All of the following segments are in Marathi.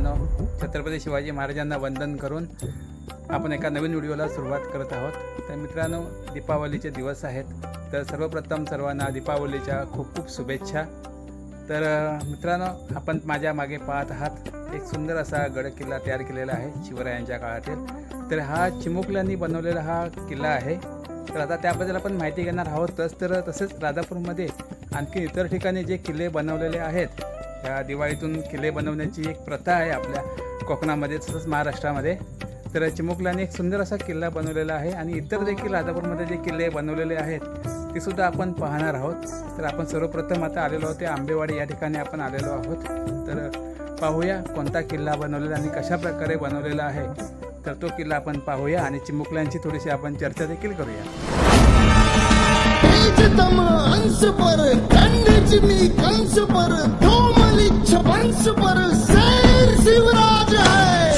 मित्रांनो छत्रपती शिवाजी महाराजांना वंदन करून आपण एका नवीन व्हिडिओला सुरुवात करत आहोत. तर मित्रांनो दीपावलीचे दिवस आहेत. तर सर्वप्रथम सर्वांना दीपावलीच्या खूप खूप शुभेच्छा. तर मित्रांनो आपण माझ्या मागे पाहत आहात एक सुंदर असा गड किल्ला तयार केलेला आहे शिवरायांच्या काळातील. तर हा चिमुकल्यांनी बनवलेला हा किल्ला आहे. तर आता त्याबद्दल आपण माहिती घेणार आहोतच तर तसेच राधापूरमध्ये आणखी इतर ठिकाणी जे किल्ले बनवलेले आहेत ह्या दिवाळीतून किल्ले बनवण्याची एक प्रथा आहे आपल्या कोकणामध्ये तसंच महाराष्ट्रामध्ये. तर चिमुकल्याने एक सुंदर असा किल्ला बनवलेला आहे आणि इतर देखील राजापूरमध्ये जे किल्ले बनवलेले आहेत ते सुद्धा आपण पाहणार आहोत. तर आपण सर्वप्रथम आता आलेलो आहोत ते आंबेवाडी या ठिकाणी आपण आलेलो आहोत. तर पाहूया कोणता किल्ला बनवलेला आणि कशा प्रकारे बनवलेला आहे. तर तो किल्ला आपण पाहूया आणि चिमुकल्यांची थोडीशी आपण चर्चा देखील करूया. तेजतम अंश पर शेर शिवराज है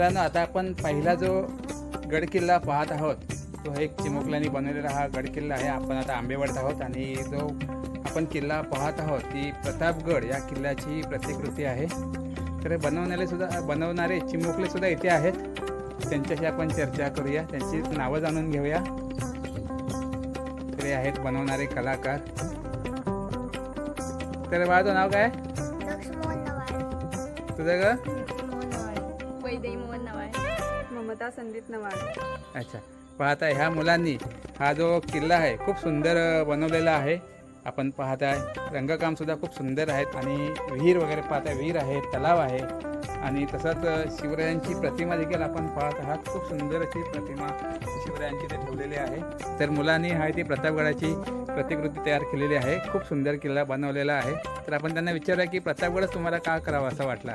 मित्रांनो आता आपण पहिला जो गड किल्ला पाहत आहोत तो एक चिमुकल्याने बनवलेला हा गड किल्ला आहे. आपण आता आंबेवडत आहोत आणि जो आपण किल्ला पाहत आहोत ती प्रतापगड या किल्ल्याची प्रतिकृती आहे. तर बनवणारे सुद्धा बनवणारे चिमुकले सुद्धा इथे आहेत. त्यांच्याशी आपण चर्चा करूया त्यांची नावं जाणून घेऊया. तर आहेत बनवणारे कलाकार. तर बाळाचं नाव काय? तुझं ग? वैदेही मोहन नवाळे ममता संदीप नवाळे अच्छा. पाहता ह्या मुलांनी हा जो किल्ला आहे खूप सुंदर बनवलेला आहे. आपण पाहताय रंगकाम सुद्धा खूप सुंदर आहेत आणि विहीर वगैरे पाहताय विहीर आहे तलाव आहे. आणि तसंच शिवरायांची प्रतिमा देखील आपण पाहत आहात. खूप सुंदर अशी प्रतिमा शिवरायांची ते ठेवलेली आहे. तर मुलांनी हा ती प्रतापगडाची प्रतिकृती तयार केलेली आहे. खूप सुंदर किल्ला बनवलेला आहे. तर आपण त्यांना विचारूया की प्रतापगडच तुम्हाला का करावा असं वाटला?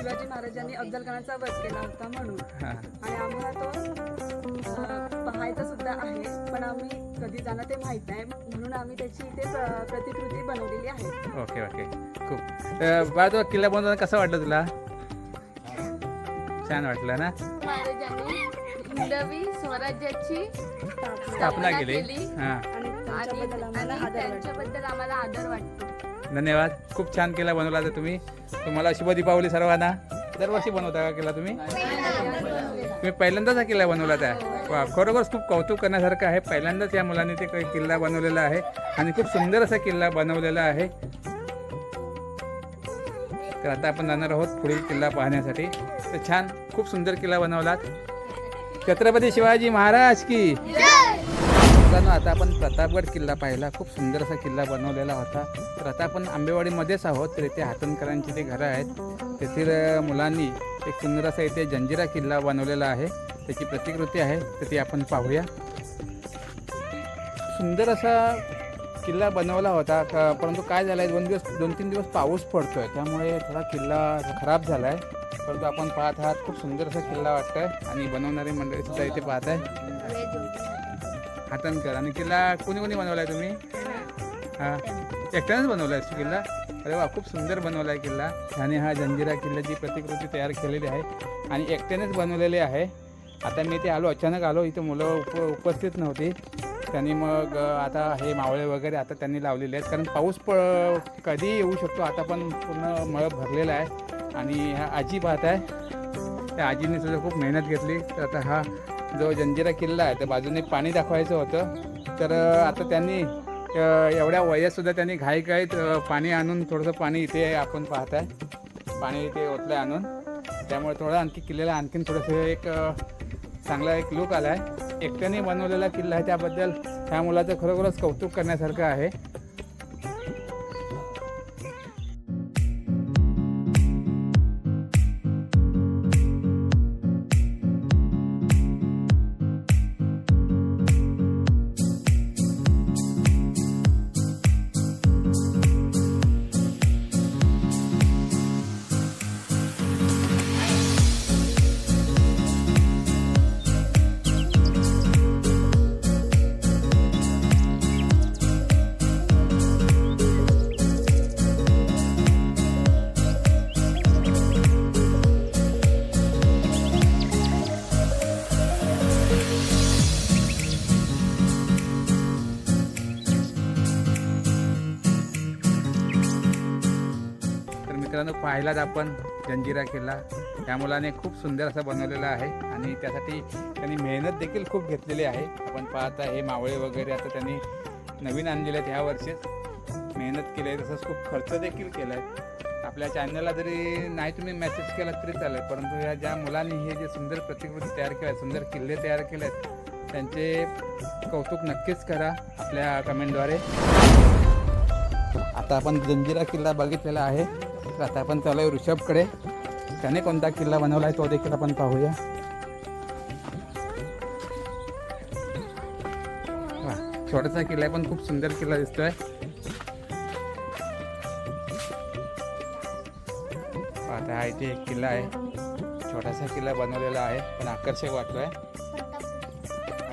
शिवाजी महाराजांनी अफजल खानाचा वध केला होता म्हणून. हां आणि आम्हाला तो पाहायचा सुद्धा आहे पण आम्ही कधी जाणं ते माहीत नाही. म्हणून आम्ही त्याची इथे प्र- प्रतिकृती बनवलेली आहे. Okay okay. खूप. बाळा तो किल्ला बनवताना कसं वाटलं तुला? छान वाटलं ना? महाराजांनी हिंदवी स्वराज्याची स्थापना केली. हां. आणि त्यांच्याबद्दल आम्हाला आदर वाटतो. धन्यवाद. खूप छान केला बनवला तर तुम्ही. तुम्हाला शुभ दीपावली सर्वांना. दरवर्षी बनवता का केला तुम्ही? तुम्ही पहिल्यांदाच हा किल्ला बनवला त्या. वा खरोखरच खूप कौतुक करण्यासारखं आहे. पहिल्यांदाच या मुलांनी ते काही किल्ला बनवलेला आहे आणि खूप सुंदर असा किल्ला बनवलेला आहे. तर आता आपण जाणार आहोत पुढील किल्ला पाहण्यासाठी. तर छान खूप सुंदर किल्ला बनवलात. छत्रपती शिवाजी महाराज की. आता आपण प्रतापगड किल्ला पाहिला. खूप सुंदर असा किल्ला बनवलेला होता. तर आता आपण आंबेवाडीमध्येच आहोत तर इथे हातणकरांची ते घरं आहेत तेथील मुलांनी एक सुंदर असा इथे जंजिरा किल्ला बनवलेला आहे. त्याची प्रतिकृती आहे तर ती आपण पाहूया. सुंदर असा किल्ला बनवला होता का परंतु काय झालं आहे दोन दिवस दोन तीन दिवस पाऊस पडतो आहे त्यामुळे थोडा किल्ला खराब झाला आहे परंतु आपण पाहत आहात खूप सुंदर असा किल्ला वाटतं आहे आणि बनवणारी मंडळीसुद्धा इथे पाहत आहे हातांकर आणि किल्ला कोणी कोणी बनवला आहे तुम्ही हां. एकट्यानेच बनवला आहे किल्ला. अरे वा खूप सुंदर बनवला आहे किल्ला. आणि हा जंजिरा किल्ल्याची प्रतिकृती तयार केलेली आहे आणि एकट्यानेच बनवलेली आहे. आता मी ते आलो अचानक आलो. इथे मुलं उप उपस्थित नव्हती. त्यांनी मग आता हे मावळे वगैरे आता त्यांनी लावलेले आहेत. कारण पाऊस प कधी येऊ शकतो आता पण पूर्ण मळ भरलेला आहे. आणि ह्या आजी पाहत आहे. त्या आजीने सुद्धा खूप मेहनत घेतली. तर आता हा जो जंजिरा किल्ला आहे त्या बाजूने पाणी दाखवायचं होतं. तर आता त्यांनी एवढ्या वयातसुद्धा त्यांनी घाई घाईत पाणी आणून थोडंसं पाणी इथे आपण पाहत आहे पाणी इथे ओतलं आहे आणून. त्यामुळे थोडं आणखी किल्ल्याला आणखीन थोडंसं एक चांगला एक लुक आला आहे एकट्याने बनवलेला किल्ला आहे त्याबद्दल ह्या मुलाचं खरोखरच कौतुक करण्यासारखं आहे. मित्रांनो पाहिलात आपण जंजिरा किल्ला. त्या मुलाने खूप सुंदर असा बनवलेला आहे आणि त्यासाठी त्यांनी मेहनत देखील खूप घेतलेली आहे. आपण पाहता हे मावळे वगैरे आता त्यांनी नवीन आणलेले आहेत ह्या वर्षीच मेहनत केली आहे तसंच खूप खर्च देखील केला आहे आपल्या चॅनलला जरी नाही तुम्ही मेसेज केला तरी चालेल परंतु या ज्या मुलांनी हे जे सुंदर प्रतिकृती तयार केल्या सुंदर किल्ले तयार केले आहेत त्यांचे कौतुक नक्कीच करा आपल्या कमेंटद्वारे आता आपण जंजिरा किल्ला बघितलेला आहे. आता आपण चालू आहे ऋषभकडे. त्याने कोणता किल्ला बनवला आहे तो देखील आपण पाहूया. वा, छोटासा किल्ला आहे पण खूप सुंदर किल्ला दिसतोय. आता हा इथे एक किल्ला आहे. छोटासा किल्ला बनवलेला आहे पण आकर्षक वाटतोय.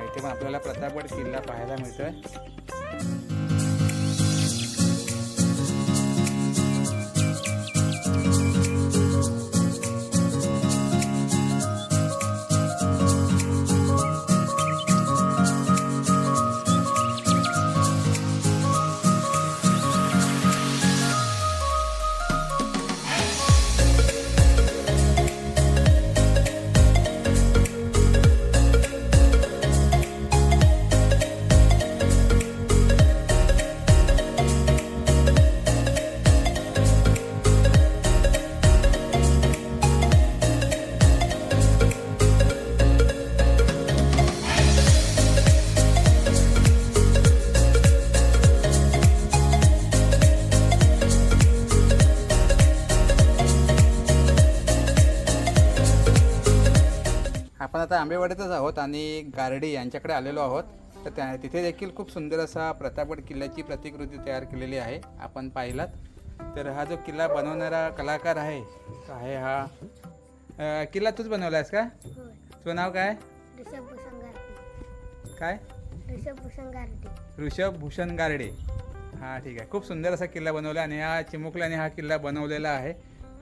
इथे पण आपल्याला प्रतापगड किल्ला पाहायला मिळतोय. आता आंबेवाड्यातच आहोत आणि गारडी यांच्याकडे आलेलो आहोत. तर त्या तिथे देखील खूप सुंदर असा प्रतापगड किल्ल्याची प्रतिकृती तयार केलेली आहे आपण पाहिलात. तर हा जो किल्ला बनवणारा कलाकार आहे आहे हा किल्ला तूच बनवला आहेस का तुझं नाव काय? काय? ऋषभ भूषण गारडे. हां ठीक आहे. खूप सुंदर असा किल्ला बनवला आणि हा चिमुकल्याने हा किल्ला बनवलेला आहे.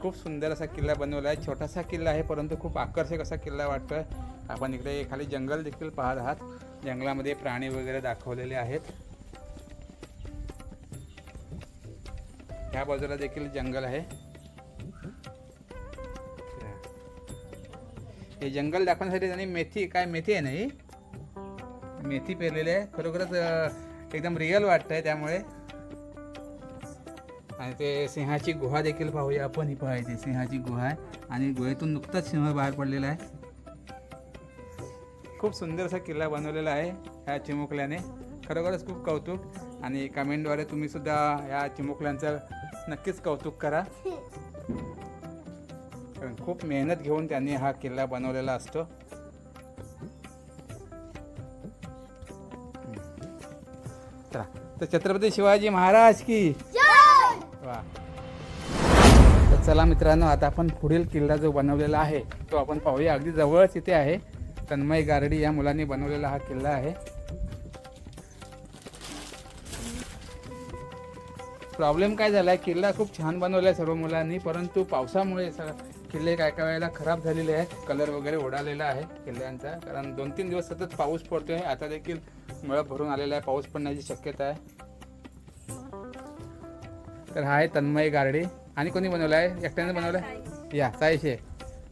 खूप सुंदर असा किल्ला बनवला आहे. छोटासा किल्ला आहे परंतु खूप आकर्षक असा किल्ला वाटतोय. आपण इकडे खाली जंगल देखील पाहत आहात. जंगलामध्ये प्राणी वगैरे दाखवलेले आहेत. ह्या बाजूला देखील जंगल आहे. हे जंगल दाखवण्यासाठी त्यांनी मेथी काय मेथी आहे ना ही? मेथी पेरलेली आहे. खरोखरच एकदम रिअल वाटतंय त्यामुळे. आणि ते सिंहाची गुहा देखील पाहूया आपण. ही पाहायची सिंहाची गुहा आहे. आणि गुहेतून नुकताच सिंह बाहेर पडलेला आहे. खूप सुंदर असा किल्ला बनवलेला आहे ह्या चिमुकल्याने. खरोखरच खूप कौतुक आणि कमेंटद्वारे तुम्ही सुद्धा या चिमुकल्यांचं नक्कीच कौतुक करा. कारण खूप मेहनत घेऊन त्यांनी हा किल्ला बनवलेला असतो. तर छत्रपती शिवाजी महाराज की वा तर चला मित्रांनो आता आपण पुढील किल्ला जो बनवलेला आहे तो आपण पाहूया. अगदी जवळच इथे आहे. तन्मय गारडी या मुलांनी बनवलेला हा किल्ला आहे. प्रॉब्लेम काय झाला आहे किल्ला खूप छान बनवला आहे सर्व मुलांनी परंतु पावसामुळे किल्ले काय काय वेळेला खराब झालेले आहेत. कलर वगैरे उडालेला आहे किल्ल्यांचा. कारण दोन तीन दिवस सतत पाऊस पडतोय. आता देखील मळ भरून आलेला आहे. पाऊस पडण्याची शक्यता आहे. तर हा आहे तन्मय गारडे. आणि कोणी बनवला आहे एकट्याने बनवला आहे या साईशे.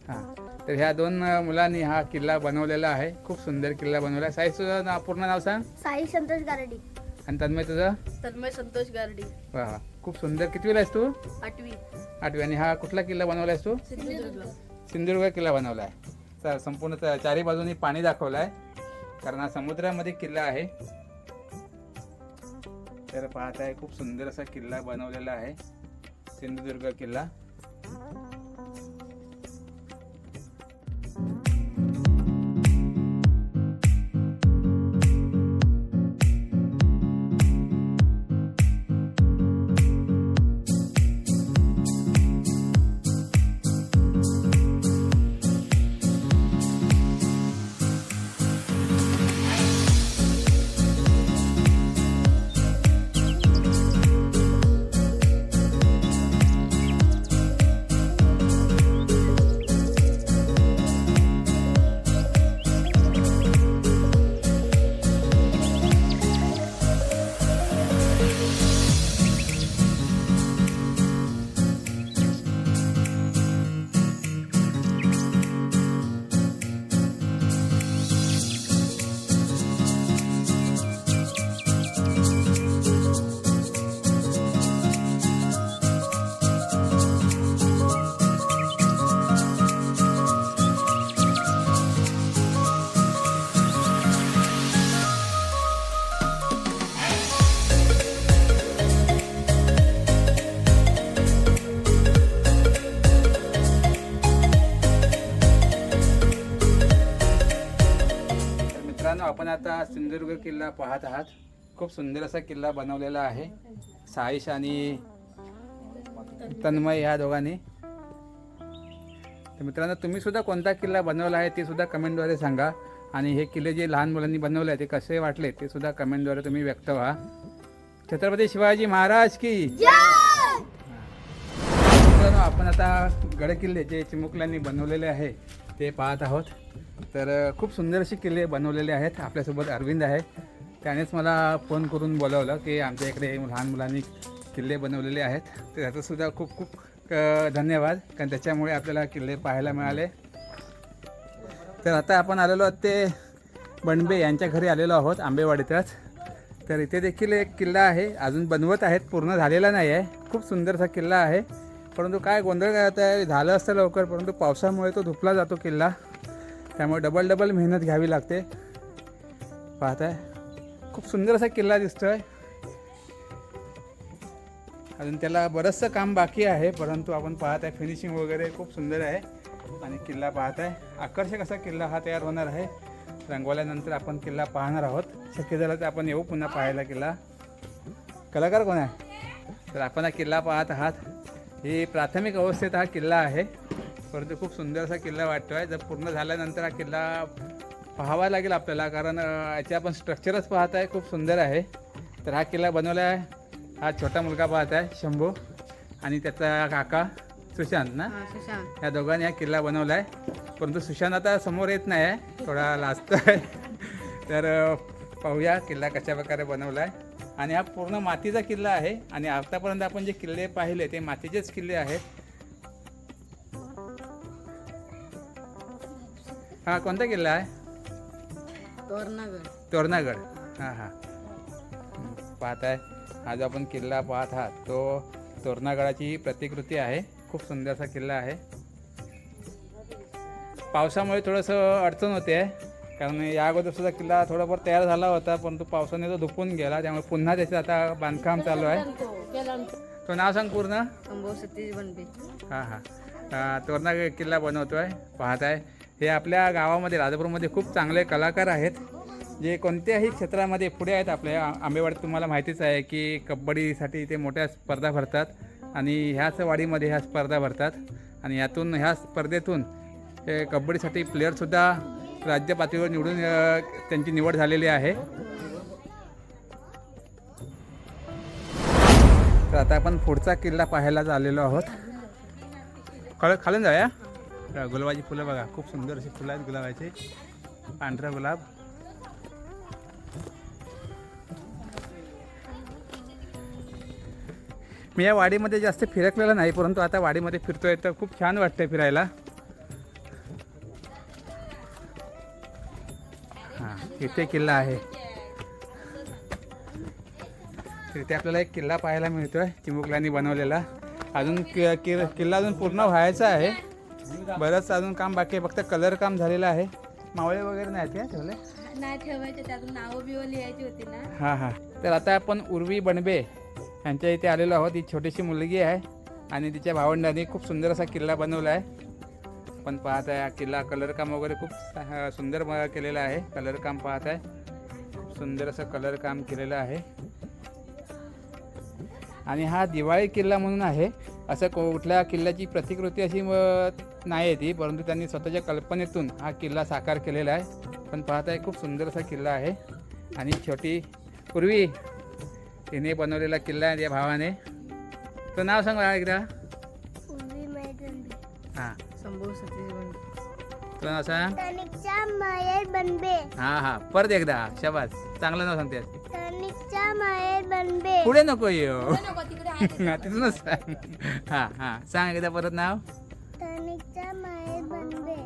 हां. तर ह्या दोन मुलांनी हा किल्ला बनवलेला आहे. खूप सुंदर किल्ला बनवला आहे. साई तुझं नाव पूर्ण नाव सांग. साई संतोष गारडी. आणि तन्मय तुझं? तन्मय संतोष गारडी. वा वा. खूप सुंदर. कितवीला आहेस तू? आठवी. आठवी. आणि हा कुठला किल्ला बनवला आहेस तू? सिंधुदुर्ग. सिंधुदुर्ग किल्ला बनवला आहे. तर संपूर्ण चारी बाजूनी पाणी दाखवलं आहे कारण हा समुद्रामध्ये किल्ला आहे. तर पाहत आहे खूप सुंदर असा किल्ला बनवलेला आहे. सिंधुदुर्ग किल्ला. सिंधुदुर्ग किल्ला पाहत आहात. खूप सुंदर असा किल्ला बनवलेला आहे. साईश आणि तन्मय ह्या दोघांनी. तर मित्रांनो तुम्ही सुद्धा कोणता किल्ला बनवला आहे ते सुद्धा कमेंटद्वारे सांगा. आणि हे किल्ले जे लहान मुलांनी बनवले आहे ते कसे वाटले ते सुद्धा कमेंटद्वारे तुम्ही व्यक्त व्हा. छत्रपती शिवाजी महाराज की मित्रांनो आपण आता गडकिल्ले जे चिमुकल्यांनी बनवलेले आहे ते पाहत आहोत. तर खूप सुंदर असे किल्ले बनवलेले आहेत. आपल्यासोबत अरविंद आहे. त्यानेच मला फोन करून बोलावलं की आमच्या इकडे लहान मुलांनी किल्ले बनवलेले आहेत. तर त्याचंसुद्धा खूप खूप धन्यवाद. कारण त्याच्यामुळे आपल्याला किल्ले पाहायला मिळाले. तर आता आपण आलेलो आहोत ते बणबे यांच्या घरी आलेलो आहोत आंबेवाडीतच. तर इथे देखील एक किल्ला आहे. अजून बनवत आहेत. पूर्ण झालेला नाही आहे. खूप सुंदरसा किल्ला आहे. परंतु काय गोंधळ काय आहे झालं असतं लवकर परंतु पावसामुळे तो धुपला जातो किल्ला. त्यामुळे डबल डबल मेहनत घ्यावी लागते. पाहताय. खूप सुंदर असा किल्ला दिसतोय. अजून त्याला बरंचसं काम बाकी आहे परंतु आपण पाहत आहे फिनिशिंग वगैरे खूप सुंदर आहे. आणि किल्ला पाहत आहे आकर्षक असा किल्ला हा तयार होणार आहे. रंगवल्यानंतर आपण किल्ला पाहणार आहोत. शक्य झालं तर आपण येऊ पुन्हा पाहायला किल्ला. कलाकार कोण आहे? तर आपण हा किल्ला पाहत आहात. ही प्राथमिक अवस्थेत हा किल्ला आहे. परंतु खूप सुंदर असा किल्ला वाटतो आहे जर पूर्ण झाल्यानंतर हा किल्ला पाहावा लागेल आपल्याला कारण याचे आपण स्ट्रक्चरच पाहत आहे खूप सुंदर आहे. तर हा किल्ला बनवला आहे हा छोटा मुलगा पाहत आहे शंभू आणि त्याचा काका सुशांत ना? सुशांत. या दोघांनी हा किल्ला बनवला आहे परंतु सुशांत आता समोर येत नाही आहे थोडा लाजतो आहे तर पाहूया किल्ला कशा प्रकारे बनवला आहे आणि हा पूर्ण मातीचा किल्ला आहे. आणि आतापर्यंत आपण जे किल्ले पाहिले ते मातीचेच किल्ले आहेत. हा कोणता किल्ला आहे? तोरणागड तोरणागड हां हां. पाहत आहे हा जो आपण किल्ला पाहत आहात. तो तोरणागडाची प्रतिकृती आहे. खूप सुंदरसा किल्ला आहे. पावसामुळे थोडंसं अडचण होते. आहे कारण या अगोदर सुद्धा किल्ला थोडाफार तयार झाला होता परंतु पावसाने तो धुपून गेला. त्यामुळे पुन्हा त्याचं आता बांधकाम चालू आहे. तो नाव सांग पूर्ण. सतीश बनबे हां हां. तोरणा किल्ला बनवतो आहे पाहत आहे हे आपल्या गावामध्ये राजापूरमध्ये खूप चांगले कलाकार आहेत. जे कोणत्याही क्षेत्रामध्ये पुढे आहेत आपल्या आंबेवाडीत तुम्हाला माहितीच आहे की कबड्डीसाठी ते मोठ्या स्पर्धा भरतात आणि ह्याच वाडीमध्ये ह्या स्पर्धा भरतात. आणि यातून ह्या स्पर्धेतून हे कबड्डीसाठी प्लेयरसुद्धा राज्य पातळीवर निवडून त्यांची निवड झालेली आहे. तर आता आपण पुढचा किल्ला पाहायला आलेलो आहोत. कळ खालून जाऊया. गुलाबाची फुलं बघा खूप सुंदर अशी फुलं आहेत गुलाबाची. पांढरा गुलाब. मी या वाडीमध्ये जास्त फिरकलेला नाही परंतु आता वाडीमध्ये फिरतोय तर खूप छान वाटतंय फिरायला. हां इथे किल्ला आहे. तिथे आपल्याला एक किल्ला पाहायला मिळतोय चिमुकल्यांनी बनवलेला. अजून कि- कि- किल्ला अजून पूर्ण व्हायचा आहे. बरंच अजून काम बाकी आहे. फक्त कलर काम झालेलं आहे. मावळे वगैरे नाही आहेत का ठेवले? नाही ठेवायचे त्यातून नावं बिवं लिहायची होती ना. हां हां. तर आता आपण उर्वी बनबे यांच्या इथे आलेलो आहोत. ही छोटीशी मुलगी आहे आणि तिच्या भावंडांनी खूप सुंदर असा किल्ला बनवला आहे. पण पाहत आहे हा किल्ला कलर काम वगैरे खूप सा- सुंदर ब- केलेलं आहे. कलर काम पाहत आहे. खूप सुंदर असं कलर काम केलेलं आहे. आणि हा दिवाळी किल्ला म्हणून आहे. असं को- कुठल्या किल्ल्याची प्रतिकृती अशी नाही आहे ती परंतु त्यांनी स्वतःच्या कल्पनेतून हा किल्ला साकार केलेला आहे. पण पाहत आहे खूप सुंदर असा किल्ला आहे. आणि छोटी पूर्वी तिने बनवलेला किल्ला आहे या भावाने. तो नाव सांग मला एकदा. हां. संभू सतीश तुला नाव सांग. तनिकच्या माहेर बनबे हां हां. परत एकदा शबास. चांगलं नाव सांगते तनिकच्या माहेर बनबे पुढे नको येऊ. तिथूनच सांग हां हां. सांग एकदा परत नाव.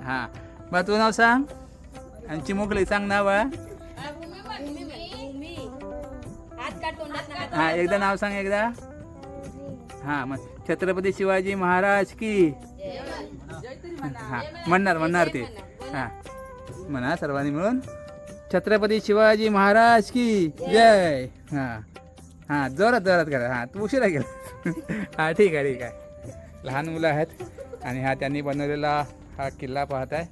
हां. बा तुझं नाव सांग. आणि चिमुकली सांग नाव बाळा. हां एकदा नाव सांग एकदा. हां मग छत्रपती शिवाजी महाराज की. हां म्हणणार म्हणणार ते. हां. म्हणा सर्वांनी मिळून. छत्रपती शिवाजी महाराज की. जय. हां. हां जोरात जोरात करा. हां तू उशिरा गेला हां ठीक आहे ठीक आहे. लहान मुलं आहेत आणि हा त्यांनी बनवलेला हा किल्ला पाहत आहे.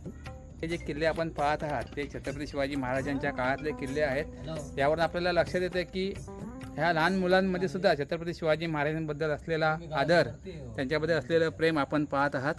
हे जे किल्ले आपण पाहत आहात ते छत्रपती शिवाजी महाराजांच्या काळातले किल्ले आहेत. यावरून आपल्याला लक्षात येतं की ह्या लहान मुलांमध्ये सुद्धा छत्रपती शिवाजी महाराजांबद्दल असलेला आदर त्यांच्याबद्दल असलेलं प्रेम आपण पाहत आहात.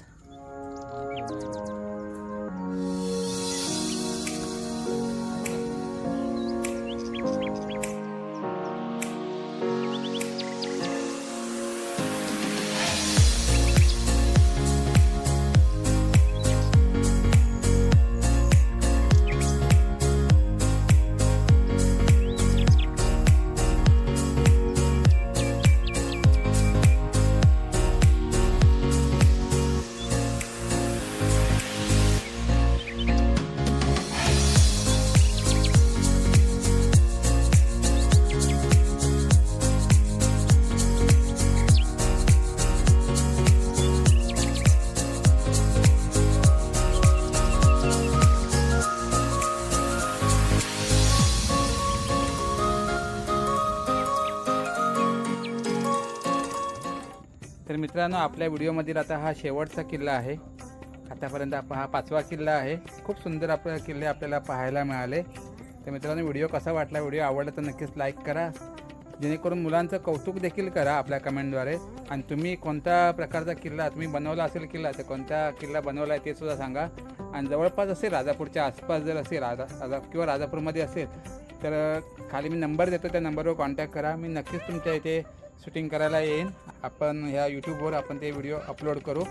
मित्रांनो आपल्या व्हिडिओमधील आता हा शेवटचा किल्ला आहे. आतापर्यंत आप हा पाचवा किल्ला आहे. खूप सुंदर आपले किल्ले आपल्याला पाहायला मिळाले. तर मित्रांनो व्हिडिओ कसा वाटला व्हिडिओ आवडला तर नक्कीच लाईक करा. जेणेकरून मुलांचं कौतुक देखील करा आपल्या कमेंटद्वारे. आणि तुम्ही कोणत्या प्रकारचा किल्ला तुम्ही बनवला असेल किल्ला तर कोणता किल्ला बनवला आहे ते सुद्धा सांगा. आणि जवळपास असेल राजापूरच्या आसपास जर असेल राजा राजा किंवा राजापूरमध्ये असेल तर खाली मी नंबर देतो त्या नंबरवर कॉन्टॅक्ट करा. मी नक्कीच तुमच्या इथे शूटिंग करायला येईन. आपण ह्या यूट्यूबवर आपण ते व्हिडिओ अपलोड करू.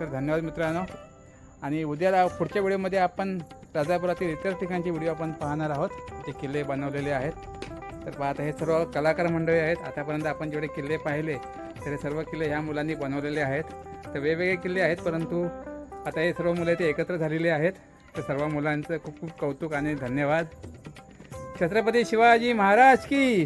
तर धन्यवाद मित्रांनो. आणि उद्याला पुढच्या व्हिडिओमध्ये आपण राजापुरातील इतर ठिकाणचे व्हिडिओ आपण पाहणार आहोत. ते किल्ले बनवलेले आहेत. तर पाहता हे सर्व कलाकार मंडळी आहेत. आतापर्यंत आपण जेवढे किल्ले पाहिले तर हे सर्व किल्ले ह्या मुलांनी बनवलेले आहेत. तर वेगवेगळे किल्ले आहेत परंतु आता हे सर्व मुलं ते एकत्र झालेले आहेत. तर सर्व मुलांचं खूप खूप कौतुक आणि धन्यवाद. छत्रपती शिवाजी महाराज की